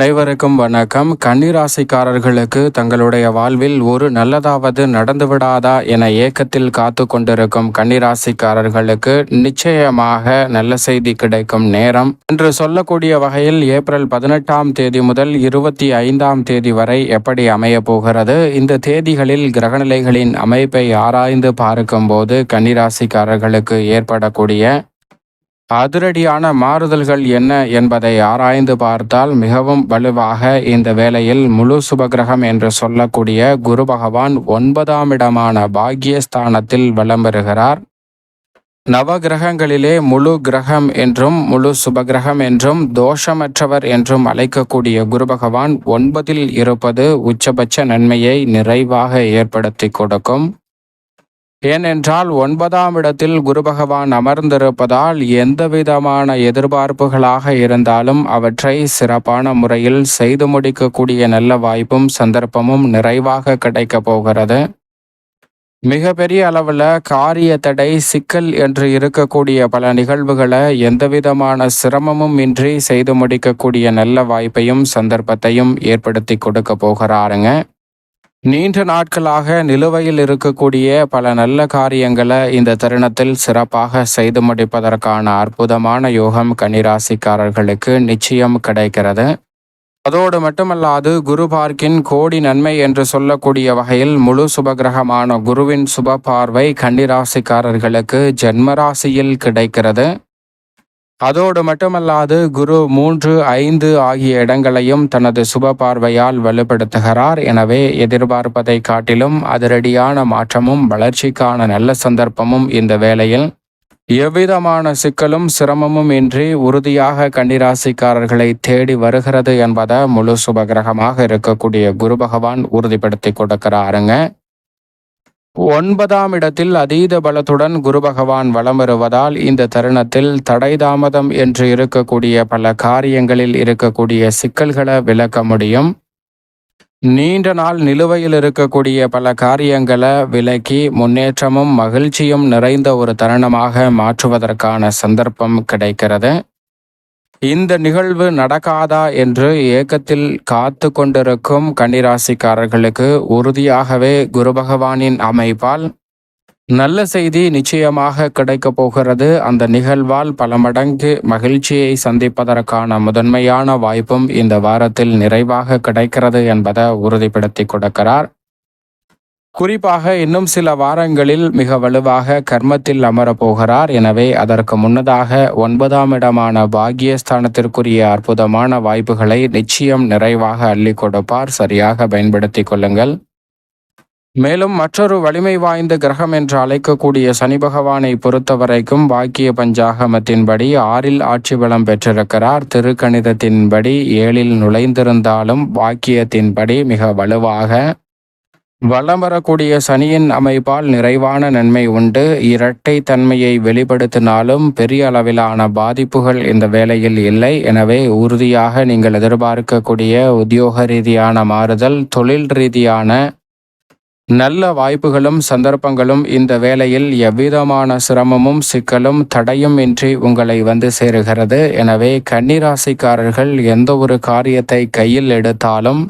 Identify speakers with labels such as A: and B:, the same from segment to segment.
A: அனைவருக்கும் வணக்கம். கன்னிராசிக்காரர்களுக்கு தங்களுடைய வாழ்வில் ஒரு நல்லதாவது நடந்துவிடாதா என ஏக்கத்தில் காத்து கொண்டிருக்கும் கன்னிராசிக்காரர்களுக்கு நிச்சயமாக நல்ல செய்தி கிடைக்கும் நேரம். என்று சொல்லக்கூடிய வகையில் ஏப்ரல் பதினெட்டாம் தேதி முதல் இருபத்தி ஐந்தாம் தேதி வரை எப்படி அமைய போகிறது? இந்த தேதிகளில் கிரகநிலைகளின் அமைப்பை ஆராய்ந்து பார்க்கும்போது கன்னிராசிக்காரர்களுக்கு ஏற்படக்கூடிய அதிரடியான மாறுதல்கள் என்ன என்பதை ஆராய்ந்து பார்த்தால் மிகவும் வலுவாக இந்த வேளையில் முழு சுபகிரகம் என்று சொல்லக்கூடிய குரு பகவான் ஒன்பதாம் இடமான பாக்யஸ்தானத்தில் வலம் பெறுகிறார் நவகிரகங்களிலே முழு கிரகம் என்றும் முழு சுபகிரகம் என்றும் தோஷமற்றவர் என்றும் அழைக்கக்கூடிய குரு பகவான் ஒன்பதில் இருப்பது உச்சபட்ச நன்மையை நிறைவாக ஏற்படுத்தி கொடுக்கும். ஏனென்றால் ஒன்பதாம் இடத்தில் குரு பகவான் அமர்ந்திருப்பதால் எந்த விதமான எதிர்பார்ப்புகளாக இருந்தாலும் அவற்றை சிறப்பான முறையில் செய்து முடிக்கக்கூடிய நல்ல வாய்ப்பும் சந்தர்ப்பமும் நிறைவாக கிடைக்கப் போகிறது. மிகப்பெரிய அளவில் காரிய தடை சிக்கல் என்று இருக்கக்கூடிய பல நிகழ்வுகளை எந்தவிதமான சிரமமும் இன்றி செய்து முடிக்கக்கூடிய நல்ல வாய்ப்பையும் சந்தர்ப்பத்தையும் ஏற்படுத்தி கொடுக்க போகிறாருங்க. நீண்ட நாட்களாக நிலுவையில் இருக்கக்கூடிய பல நல்ல காரியங்களை இந்த தருணத்தில் சிறப்பாக செய்து முடிப்பதற்கான அற்புதமான யோகம் கன்னிராசிக்காரர்களுக்கு நிச்சயம் கிடைக்கிறது. அதோடு மட்டுமல்லாது குரு பார்க்கின் கோடி நன்மை என்று சொல்லக்கூடிய வகையில் முழு சுபகிரகமான குருவின் சுப பார்வை கன்னிராசிக்காரர்களுக்கு ஜென்மராசியில் கிடைக்கிறது. அதோடு மட்டுமல்லாது குரு மூன்று ஐந்து ஆகிய இடங்களையும் தனது சுப பார்வையால் வலுப்படுத்துகிறார். எனவே எதிர்பார்ப்பதை காட்டிலும் அதிரடியான மாற்றமும் வளர்ச்சிக்கான நல்ல சந்தர்ப்பமும் இந்த வேளையில் எவ்விதமான சிக்கலும் சிரமமும் இன்றி உறுதியாக கன்னிராசிக்காரர்களை தேடி வருகிறது என்பதை முழு சுபகிரகமாக இருக்கக்கூடிய குரு பகவான் உறுதிப்படுத்தி கொடுக்கிறாருங்க. ஒன்பதாம் இடத்தில் அதீத பலத்துடன் குரு பகவான் வலம் வருவதால் இந்த தருணத்தில் தடை தாமதம் என்று இருக்கக்கூடிய பல காரியங்களில் இருக்கக்கூடிய சிக்கல்களை விளக்க முடியும். நீண்ட நாள் நிலுவையில் இருக்கக்கூடிய பல காரியங்களை விலக்கி முன்னேற்றமும் மகிழ்ச்சியும் நிறைந்த ஒரு தருணமாக மாற்றுவதற்கான சந்தர்ப்பம் கிடைக்கிறது. இந்த நிகழ்வு நடக்காதா என்று ஏக்கத்தில் காத்து கொண்டிருக்கும் கன்னிராசிக்காரர்களுக்கு உறுதியாகவே குரு பகவானின் அமைப்பால் நல்ல செய்தி நிச்சயமாக கிடைக்கப் போகிறது. அந்த நிகழ்வால் பல மடங்கு மகிழ்ச்சியை சந்திப்பதற்கான முதன்மையான வாய்ப்பும் இந்த வாரத்தில் நிறைவாக கிடைக்கிறது என்பதை உறுதிப்படுத்தி கொடுக்கிறார். குறிப்பாக இன்னும் சில வாரங்களில் மிக வலுவாக கர்மத்தில் அமரப்போகிறார் எனவே அதற்கு முன்னதாக ஒன்பதாம் இடமான பாகியஸ்தானத்திற்குரிய அற்புதமான வாய்ப்புகளை நிச்சயம் நிறைவாக அள்ளி கொடுப்பார். சரியாக பயன்படுத்தி கொள்ளுங்கள். மேலும் மற்றொரு வலிமை வாய்ந்த கிரகம் என்று அழைக்கக்கூடிய சனி பகவானை பொறுத்தவரைக்கும் வாக்கிய பஞ்சாகமத்தின்படி ஆறில் ஆட்சி பலம் பெற்றிருக்கிறார். திருக்கணிதத்தின்படி ஏழில் நுழைந்திருந்தாலும் வாக்கியத்தின்படி மிக வலுவாக வளம் வரக்கூடிய சனியின் அமைப்பால் நிறைவான நன்மை உண்டு. இரட்டை தன்மையை வெளிப்படுத்தினாலும் பெரிய அளவிலான பாதிப்புகள் இந்த வேலையில் இல்லை. எனவே உறுதியாக நீங்கள் எதிர்பார்க்கக்கூடிய உத்தியோக ரீதியான மாறுதல் தொழில் ரீதியான நல்ல வாய்ப்புகளும் சந்தர்ப்பங்களும் இந்த வேலையில் எவ்விதமான சிரமமும் சிக்கலும் தடையும் இன்றி உங்களை வந்து சேருகிறது. எனவே கன்னிராசிக்காரர்கள் எந்த ஒரு காரியத்தை கையில் எடுத்தாலும்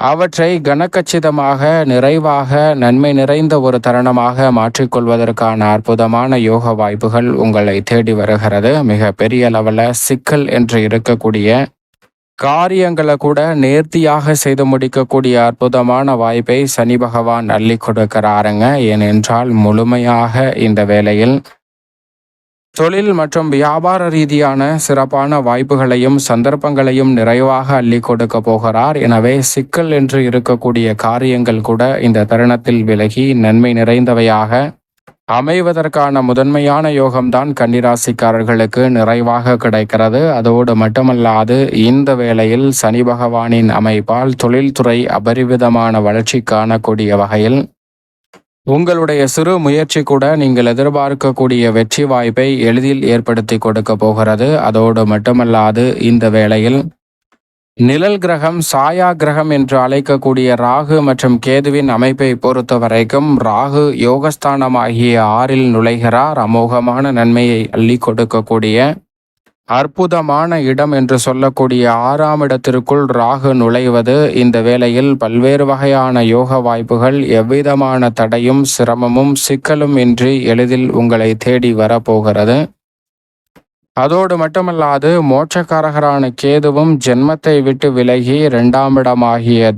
A: அவற்றை கனக்கச்சிதமாக நிறைவாக நன்மை நிறைந்த ஒரு தருணமாக மாற்றிக்கொள்வதற்கான அற்புதமான யோக வாய்ப்புகள் உங்களை தேடி வருகிறது. மிக பெரிய லெவலில் சிக்கல் என்று இருக்கக்கூடிய காரியங்களை கூட நேர்த்தியாக செய்து முடிக்கக்கூடிய அற்புதமான வாய்ப்பை சனி பகவான் அள்ளி கொடுக்கிறாருங்க. ஏனென்றால் முழுமையாக இந்த வேளையில் தொழில் மற்றும் வியாபார ரீதியான சிறப்பான வாய்ப்புகளையும் சந்தர்ப்பங்களையும் நிறைவாக அள்ளி கொடுக்க போகிறார். எனவே சிக்கல் என்று இருக்கக்கூடிய காரியங்கள் கூட இந்த தருணத்தில் விலகி நன்மை நிறைந்தவையாக அமைவதற்கான முதன்மையான யோகம்தான் கன்னிராசிக்காரர்களுக்கு நிறைவாக கிடைக்கிறது. அதோடு மட்டுமல்லாது இந்த வேளையில் சனி பகவானின் அமைப்பால் தொழில்துறை அபரிவிதமான வளர்ச்சி காணக்கூடிய வகையில் உங்களுடைய சிறு முயற்சி கூட நீங்கள் எதிர்பார்க்கக்கூடிய வெற்றி வாய்ப்பை எளிதில் ஏற்படுத்தி கொடுக்க போகிறது. அதோடு மட்டுமல்லாது இந்த வேளையில் நிழல் கிரகம் சாயா கிரகம் என்று அழைக்கக்கூடிய ராகு மற்றும் கேதுவின் அமைப்பை பொறுத்த வரைக்கும் ராகு யோகஸ்தானமாகிய ஆறில் நுழைகிறார். அமோகமான நன்மையை அள்ளி கொடுக்கக்கூடிய அற்புதமான இடம் என்று சொல்லக்கூடிய ஆறாம் இடத்திற்குள் ராகு நுழைவது இந்த வேளையில் பல்வேறு வகையான யோக வாய்ப்புகள் எவ்விதமான தடையும் சிரமமும் சிக்கலும் இன்றி எளிதில் உங்களை தேடி வரப்போகிறது. அதோடு மட்டுமல்லாது மோட்சக்காரகரான கேதுவும் ஜென்மத்தை விட்டு விலகி இரண்டாம் இடமாகிய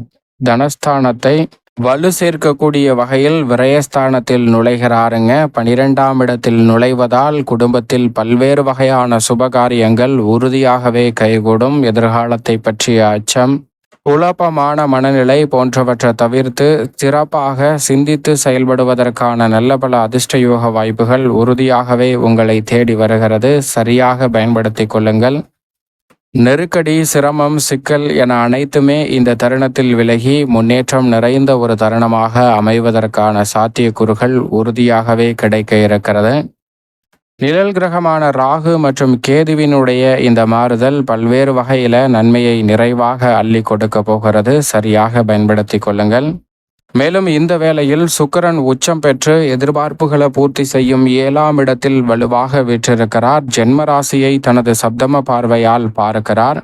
A: தனஸ்தானத்தை வலு சேர்க்கக்கூடிய வகையில் விரயஸ்தானத்தில் நுழைகிறாருங்க. பனிரெண்டாம் இடத்தில் நுழைவதால் குடும்பத்தில் பல்வேறு வகையான சுபகாரியங்கள் உறுதியாகவே கைகூடும். எதிர்காலத்தை பற்றிய அச்சம். குழப்பமான மனநிலை போன்றவற்றை தவிர்த்து சிறப்பாக சிந்தித்து செயல்படுவதற்கான நல்ல பல அதிர்ஷ்டயோக வாய்ப்புகள் உறுதியாகவே உங்களை தேடி வருகிறது. சரியாக பயன்படுத்தி கொள்ளுங்கள். நெருக்கடி சிரமம் சிக்கல் என அனைத்துமே இந்த தருணத்தில் விலகி முன்னேற்றம் நிறைந்த ஒரு தருணமாக அமைவதற்கான சாத்தியக்கூறுகள் உறுதியாகவே கிடைக்க இருக்கிறது. நிழல் கிரகமான ராகு மற்றும் கேதுவினுடைய இந்த மாறுதல் பல்வேறு வகையில நன்மையை நிறைவாக அள்ளி கொடுக்க போகிறது. சரியாக பயன்படுத்தி கொள்ளுங்கள். மேலும் இந்த வேளையில் சுக்கரன் உச்சம் பெற்று எதிர்பார்ப்புகளை பூர்த்தி செய்யும் ஏழாம் இடத்தில் வலுவாக விற்றிருக்கிறார். ஜென்மராசியை தனது சப்தம பார்வையால் பார்க்கிறார்.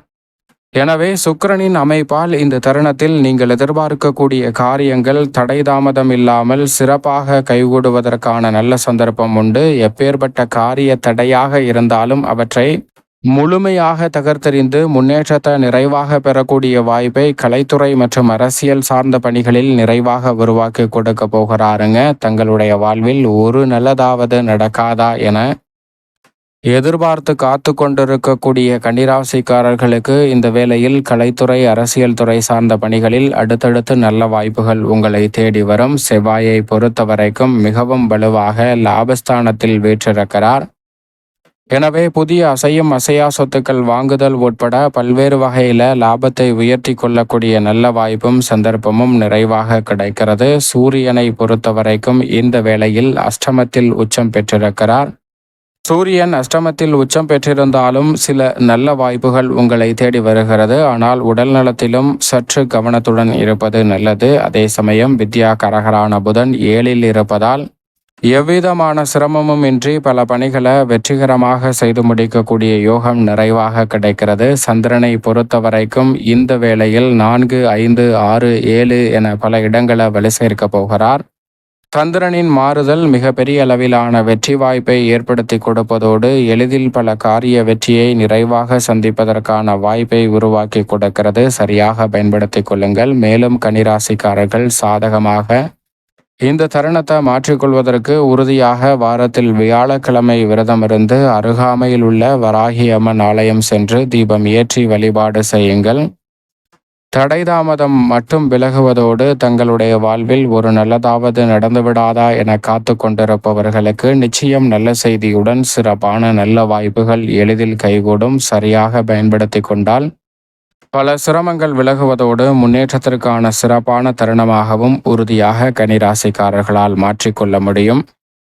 A: எனவே சுக்கரனின் அமைப்பால் இந்த தருணத்தில் நீங்கள் எதிர்பார்க்கக்கூடிய காரியங்கள் தடை தாமதம் இல்லாமல் சிறப்பாக கைகூடுவதற்கான நல்ல சந்தர்ப்பம் உண்டு. எப்பேற்பட்ட காரிய தடையாக இருந்தாலும் அவற்றை முழுமையாக தகர்த்தெறிந்து முன்னேற்றத்தை நிறைவாக பெறக்கூடிய வாய்ப்பை கலைத்துறை மற்றும் அரசியல் சார்ந்த பணிகளில் நிறைவாக உருவாக்கி கொடுக்க போகிறாருங்க. தங்களுடைய வாழ்வில் ஒரு நல்லதாவது நடக்காதா என எதிர்பார்த்து காத்து கொண்டிருக்கக்கூடிய கன்னிராசிக்காரர்களுக்கு இந்த வேளையில் கலைத்துறை அரசியல் துறை சார்ந்த பணிகளில் அடுத்தடுத்து நல்ல வாய்ப்புகள் உங்களை தேடி வரும். செவ்வாயை பொறுத்த வரைக்கும் மிகவும் வலுவாக லாபஸ்தானத்தில் வீற்றிருக்கிறார். எனவே புதிய அசையும் அசையா சொத்துக்கள் வாங்குதல் உட்பட பல்வேறு வகையில் லாபத்தை உயர்த்தி கொள்ளக்கூடிய நல்ல வாய்ப்பும் சந்தர்ப்பமும் நிறைவாக கிடைக்கிறது. சூரியனை பொறுத்தவரைக்கும் இந்த வேளையில் அஷ்டமத்தில் உச்சம் பெற்றிருக்கிறார். சூரியன் அஷ்டமத்தில் உச்சம் பெற்றிருந்தாலும் சில நல்ல வாய்ப்புகள் உங்களை தேடி வருகிறது. ஆனால் உடல் நலத்திலும் சற்று கவனத்துடன் இருப்பது நல்லது. அதே சமயம் வித்யா கரகரான புதன் ஏழில் இருப்பதால் எவ்விதமான சிரமமும் இன்றி பல பணிகளை வெற்றிகரமாக செய்து முடிக்கக்கூடிய யோகம் நிறைவாக கிடைக்கிறது. சந்திரனை பொறுத்த வரைக்கும் இந்த வேளையில் நான்கு ஐந்து ஆறு ஏழு என பல இடங்களை வலு சேர்க்க போகிறார். சந்திரனின் மாறுதல் மிகப்பெரிய அளவிலான வெற்றி வாய்ப்பை ஏற்படுத்தி கொடுப்பதோடு எளிதில் பல காரிய வெற்றியை நிறைவாக சந்திப்பதற்கான வாய்ப்பை உருவாக்கி கொடுக்கிறது. சரியாக பயன்படுத்திக் கொள்ளுங்கள். மேலும் கனிராசிக்காரர்கள் சாதகமாக இந்த தருணத்தை மாற்றிக்கொள்வதற்கு உறுதியாக வாரத்தில் வியாழக்கிழமை விரதமிருந்து அருகாமையில் உள்ள வராகி அம்மன் ஆலயம் சென்று தீபம் ஏற்றி வழிபாடு செய்யுங்கள். தடைதாமதம் மட்டும் விலகுவதோடு தங்களுடைய வாழ்வில் ஒரு நல்லதாவது நடந்துவிடாதா என காத்து கொண்டிருப்பவர்களுக்கு நிச்சயம் நல்ல செய்தியுடன் சிறப்பான நல்ல வாய்ப்புகள் எளிதில் கைகூடும் சரியாக பயன்படுத்தி கொண்டால் பல சிரமங்கள் விலகுவதோடு முன்னேற்றத்திற்கான சிறப்பான தருணமாகவும் உறுதியாக கனிராசிக்காரர்களால் மாற்றிக்கொள்ள முடியும்.